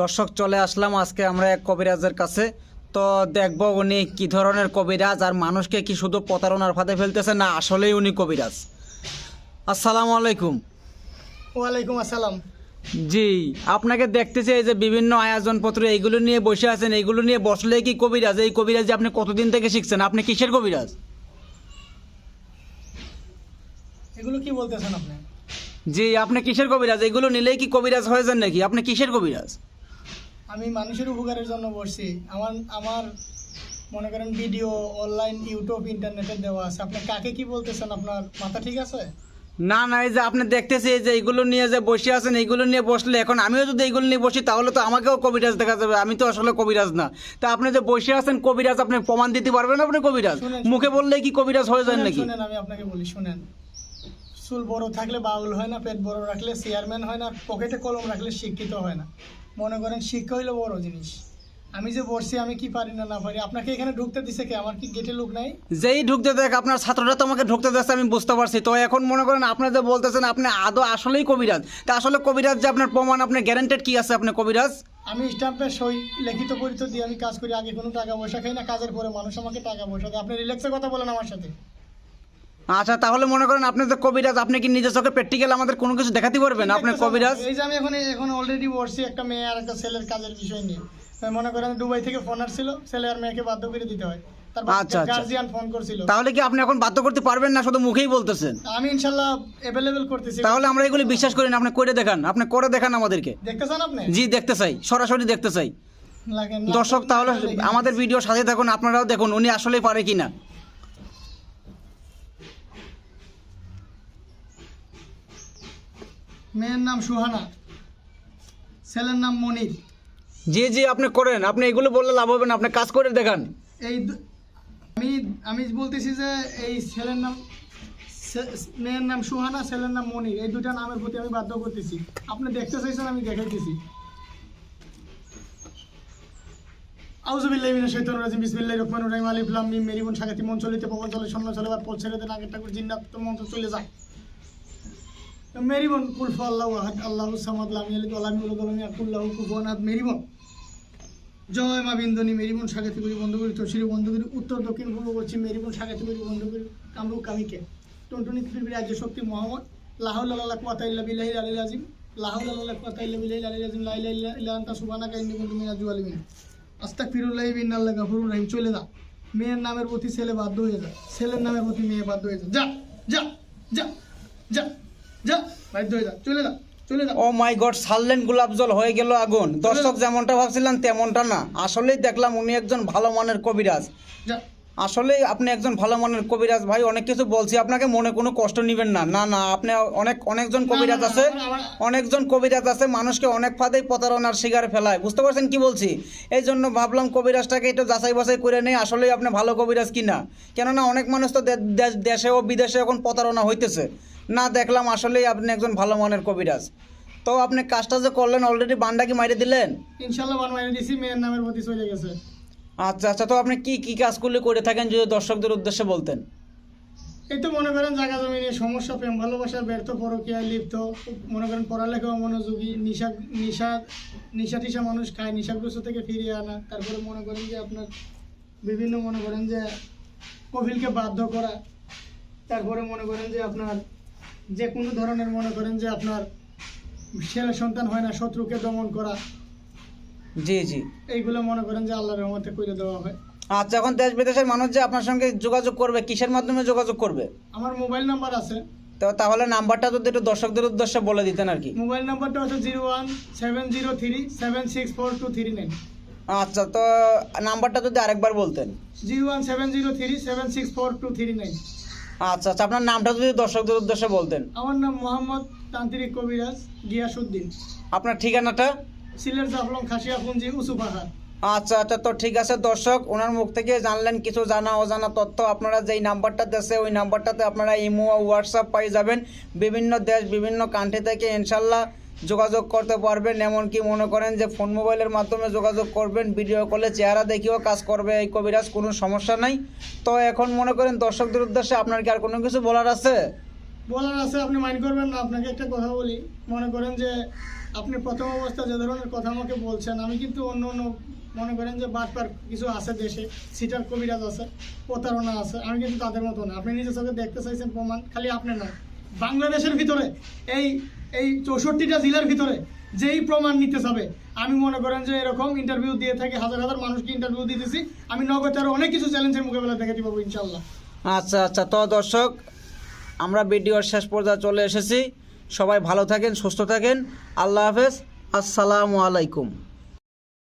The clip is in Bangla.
দর্শক চলে আসলাম আজকে আমরা এক কবিরাজের কাছে। তো দেখব উনি কি ধরনের কবিরাজ আর মানুষকে কি শুধু প্রতারণার ফাঁদে ফেলতেছে না আসলেই উনি কবিরাজ। আসসালামু আলাইকুম। ওয়ালাইকুম আসসালাম। জি আপনাকে দেখতেছি এই যে বিভিন্ন আয়োজনপত্র এইগুলো নিয়ে বসে আছেন এইগুলো নিয়ে বসলে কি কবিরাজ? এই কবিরাজ আপনি কতদিন থেকে শিখছেন? আপনি কিসের কবিরাজ? এগুলো কি বলতেছেন আপনি? জি আপনি কিসের কবিরাজ? এগুলো নিলেই কি কবিরাজ হয়ে যান নাকি? আপনি কিসের কবিরাজ? আমি মানুষের উপকারের জন্য বসছি। আমার আমার মনে করেন ভিডিও অনলাইন ইউটিউব ইন্টারনেটে দেওয়া আছে। আপনি কাকে কি বলতেছেন? আপনার মাথা ঠিক আছে? না না এই যে আপনি দেখতেছি যে এইগুলো নিয়ে যে বসে আছেন এইগুলো নিয়ে বসলে এখন আমিও যদি এইগুলো নিয়ে বসি তাহলে তো আমাকেও কবিরাজ দেখা যাবে। আমি তো আসলে কবিরাজ না। তা আপনি যে বসে আছেন কবিরাজ আপনি প্রমাণ দিতে পারবেন আপনি কবিরাজ? মুখে বললে কি কবিরাজ হয়ে শুনেন, নাকি? শুনেন আমি আপনাকে বলি শুনেন। চুল বড় থাকলে বাউল হয় না পেট বড় রাখলে চেয়ারম্যান হয় না পকেটে কলম রাখলে শিক্ষিত হয় না। মনে করেন শিক্ষা হইল বড় জিনিস। আমি যে বসছি আমি কি পারি না না পারি? আপনাকে এখানে ঢুকতে দিছে কে? আমার কি গেটে লোক নাই? যেই ঢুকতে দেখ আপনার ছাত্ররা তো আমাকে ঢুকতে দিচ্ছে আমি বুঝতে পারছি। তো এখন মনে করেন আপনি যে বলতেছেন আপনি আদৌ আসলেই কবিরাজ। তা আসলে কবিরাজ যে আপনার প্রমাণ আপনার গ্যারান্টেড কি আছে আপনি কবিরাজ? আমি স্টাম্পে সই লিখিত পরিচয় দিয়ে আমি কাজ করি আগে কোনো টাকা পয়সা খাই না কাজের পরে মানুষ আমাকে টাকা পয়সা দেয়। আপনি রিল্যাক্সে কথা বলেন আমার সাথে। আচ্ছা তাহলে মনে করেন আপনি যে কবিরাজ আপনি কি নিজের চোখে প্র্যাকটিক্যাল আমাদের কোনো কিছু দেখাতে পারবেন আপনি কবিরাজ? এই যে আমি এখন এখন অলরেডি বসছি একটা মেয়ে আর একটা ছেলের কাজের বিষয় নিয়ে। তো মনে করেন দুবাই থেকে ফোন আসছিল ছেলে আর মেয়েকে বাধ্য করে দিতে হয়। আচ্ছা, আচ্ছা। গার্জিয়ান ফোন করছিল। তাহলে কি আপনি এখন বাধ্য করতে পারবেন না শুধু মুখেই বলতেছেন? আমি করতেছি। তাহলে আমরা এগুলি বিশ্বাস করি না আপনি করে দেখান আপনি করে দেখান আমাদেরকে। দেখতে চান আপনি? জি দেখতে চাই সরাসরি দেখতে চাই। দর্শক তাহলে আমাদের ভিডিও সাথে থাকুন আপনারাও দেখুন উনি আসলেই পারে কিনা। মেয়ের নাম সুহানা। ছেলের নাম মনির। জি জি আপনি করেন। আপনি এগুলো বললে লাভ হবে না। আপনি কাজ করে দেখান। এই দু- আমি আমি বলতেছি যে এই ছেলের নাম ছে- মেয়ের নাম সুহানা ছেলের নাম মনির। এই দুটা নামের প্রতি আমি বাধ্য করতেছি। আপনি দেখতে চাইছেন আমি দেখাইতেছি। আউজুবিল্লাহি মিনাশ শাইতানির রাজিম। বিসমিল্লাহির রহমানির রহিম। আলিফ লাম মিম। মেরি বোন সাগাতি মন চলিতে পবন চলে শূন্য চলে পথ ছেড়ে দেন। আগের ঠাকুর জিন্নাত তো মন চলে যায় তো মেরি বোন কুলফু আল্লাহু আহাদ, আল্লাহু সামাদ, লাম ইয়ালিদ, ওয়া লাম ইউলাদ ওয়া লাম ইয়াকুল লাহু কুফুয়ান আহাদ। জয় মা বিন্দনী মেরিবন সাগাতি করি, বন্ধ করি তসিরি বন্ধ করি, উত্তর দক্ষিণ পূর্ব পশ্চিম মেরিবন সাগাতি করি, বন্ধ করি, কামরূপ কামিকে। টন্টনি পৃথিবীর রাজ্য শক্তি মোহাম্মদ, লাহুল আল্লাহ কুয়াতা ইল্লা বিল্লাহি আলিল আজিম, লাহুল আল্লাহ কুয়াতা ইল্লা বিল্লাহি আলিল আজিম, লা ইলাহা ইল্লা আনতা সুবহানাকা ইন্নী কুনতু মিনাজ জালিমিন আস্তাগফিরুল্লাহি বিন্নাল্লাহ গাফুরুর রহিম। চলে যা। মেয়ের নামের প্রতি ছেলে বাধ্য হয়ে যায় ছেলের নামের প্রতি মেয়ে বাধ্য হয়ে যায় যা যা যা যা। যা বাধ্য হয়ে যা চলে যা ও মাই গড সারলেন গোলাপ জল হয়ে গেল আগুন। দর্শক যেমনটা ভাবছিলাম তেমনটা না। আসলেই দেখলাম উনি একজন ভালো মানের কবিরাজ। যা আসলেই আপনি একজন ভালো মনের কবিরাজ ভাই অনেক কিছু বলছি আপনাকে মনে কোনো কষ্ট নেবেন না। না না আপনি অনেক অনেকজন কবিরাজ আছে অনেকজন কবিরাজ আছে মানুষকে অনেক ফাঁদেই প্রতারণার শিকার ফেলায়। বুঝতে পারছেন কি বলছি? এই জন্য ভাবলাম কবিরাজটাকে একটু যাচাই বাছাই করে নেই আসলেই আপনি ভালো কবিরাজ কি না কেননা অনেক মানুষ তো দেশে ও বিদেশে এখন প্রতারণা হইতেছে। না দেখলাম আসলেই আপনি একজন ভালো মনের কবিরাজ। তো আপনি কাজটা যে করলেন অলরেডি বান্ডা কি মাইরে দিলেন? ইনশাল্লাহ বান মাইনে দিছি মেয়ের নামের প্রতি চলে গেছে। আচ্ছা আচ্ছা তো আপনি কি কি কাজ করলে করে থাকেন যদি দর্শকদের উদ্দেশ্যে বলতেন? এই তো মনে করেন জায়গা জমি নিয়ে সমস্যা, প্রেম, ভালোবাসা, ব্যর্থ পরকীয়ায় লিপ্ত, মনে করেন পড়ালেখা, মনোযোগী, নিশা নিশা নিশা টিশা মানুষ খায়, নিশাগ্রস্ত থেকে ফিরিয়ে আনা, তারপরে মনে করেন যে আপনার বিভিন্ন মনে করেন যে কফিলকে বাধ্য করা, তারপরে মনে করেন যে আপনার যে কোনো ধরনের মনে করেন যে আপনার ছেলে সন্তান হয় না, শত্রুকে দমন করা জি জি। এইগুলো মনে করেন যে আল্লাহর রহমতে করে দেওয়া হয়। আচ্ছা এখন দেশ বিদেশের মানুষ যে আপনার সঙ্গে যোগাযোগ করবে কিসের মাধ্যমে যোগাযোগ করবে? আমার মোবাইল নাম্বার আছে। তো তাহলে নাম্বারটা যদি একটু দর্শকদের উদ্দেশ্যে বলে দিতেন আর কি। মোবাইল নাম্বারটা হচ্ছে zero one seven zero three seven six four two three nine. আচ্ছা তো নাম্বারটা যদি আরেকবার বলতেন। Zero one seven zero three seven six four two three nine. আচ্ছা আচ্ছা আপনার নামটা যদি দর্শকদের উদ্দেশ্যে বলতেন। আমার নাম মোহাম্মদ তান্ত্রিক কবিরাজ গিয়াসুদ্দিন আপনার ঠিকানাটা? জাফলং উঁচু পাহাড় আচ্ছা আচ্ছা তো ঠিক আছে দর্শক, ওনার মুখ থেকে জানলেন, কিছু জানা, অজানা তথ্য আপনারা যেই নাম্বারটা দেশে ওই নাম্বারটাতে আপনারা ইমো হোয়াটসঅ্যাপ পাই যাবেন। বিভিন্ন দেশ, বিভিন্ন কান্ট্রি থেকে ইনশাল্লাহ যোগাযোগ করতে পারবেন। এমনকি মনে করেন যে ফোন মোবাইলের মাধ্যমে যোগাযোগ করবেন ভিডিও কলে চেহারা দেখিও কাজ করবে এই কবিরাজ, কোনো সমস্যা নাই। তো এখন মনে করেন দর্শকদের উদ্দেশ্যে আপনার কি আর কোনো কিছু বলার আছে? বলার আছে, আপনি মাইন্ড করবেন না। আপনাকে একটা কথা বলি। মনে করেন যে, আপনি প্রথম অবস্থা যে ধরনের কথা আমাকে বলছেন, আমি কিন্তু অন্য অন্য মনে করেন যে বাটপার কিছু আছে দেশে, সিটার কবিরাজ আছে, প্রতারণা আছে, আমি কিন্তু তাদের মতো না। আপনি নিজের চোখে দেখতে চাইছেন প্রমাণ, খালি আপনি নয় বাংলাদেশের ভিতরে, এই এই চৌষট্টিটা জেলার ভিতরে যেই প্রমাণ নিতে যাবে, আমি মনে করেন যে এরকম ইন্টারভিউ দিয়ে থাকি, হাজার হাজার মানুষকে ইন্টারভিউ দিতেছি, আমি নগদ আরও অনেক কিছু চ্যালেঞ্জের মোকাবেলা দেখে দিব ইনশাল্লাহ আচ্ছা আচ্ছা তো দর্শক আমরা ভিডিওর শেষ পর্যায়ে চলে এসেছি। সবাই ভালো থাকেন, সুস্থ থাকেন। আল্লাহ হাফেজ। আসসালামু আলাইকুম।